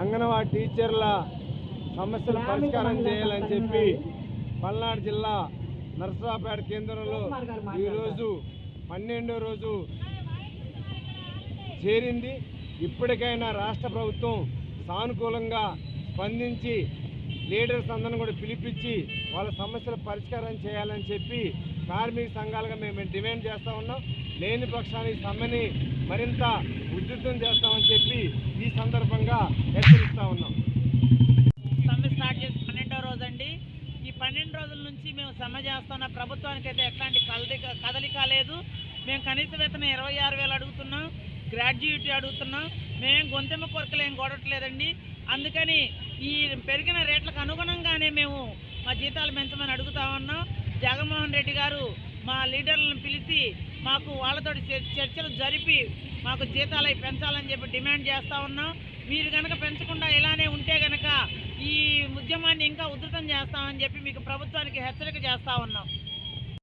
అంగన్వాడీ టీచర్ల సమస్యలు పరిష్కారం చేయాలని చెప్పి పల్నాడు జిల్లా నర్సరాపేట కేంద్రంలో ఈరోజు పన్నెండో రోజు చేరింది. ఇప్పటికైనా రాష్ట్ర ప్రభుత్వం సానుకూలంగా స్పందించి లీడర్స్ అందరిని కూడా పిలిపించి వాళ్ళ సమస్యల పరిష్కారం చేయాలని చెప్పి కార్మిక సంఘాలుగా మేము డిమాండ్ చేస్తూ ఉన్నాం. లేని పక్షానికి సమ్మెని మరింత ఉధృతం చేస్తామని చెప్పి ఈ సందర్భంగా హెచ్చరిస్తూ ఉన్నాం. సమ్మె స్టార్ట్ చేసి పన్నెండో రోజు అండి ఈ పన్నెండు రోజుల నుంచి మేము సమ్మె చేస్తున్న ప్రభుత్వానికి అయితే ఎట్లాంటి కదలిక కదలిక లేదు. మేము కనీస వేతనం ఇరవై ఆరు వేలు అడుగుతున్నాం. గ్రాడ్యుయేటీ అడుగుతున్నాం. మేము గొంతెమ్మ కొరకలేం ఏం అందుకని ఈ పెరిగిన రేట్లకు అనుగుణంగానే మేము మా జీతాలు పెంచమని అడుగుతా ఉన్నాం. జగన్మోహన్ రెడ్డి గారు మా లీడర్లను పిలిచి మాకు వాళ్ళతో చర్చలు జరిపి మాకు జీతాలు పెంచాలని చెప్పి డిమాండ్ చేస్తూ ఉన్నాం. మీరు కనుక పెంచకుండా ఇలానే ఉంటే కనుక ఈ ఉద్యమాన్ని ఇంకా ఉధృతం చేస్తామని చెప్పి మీకు ప్రభుత్వానికి హెచ్చరిక చేస్తా ఉన్నాం.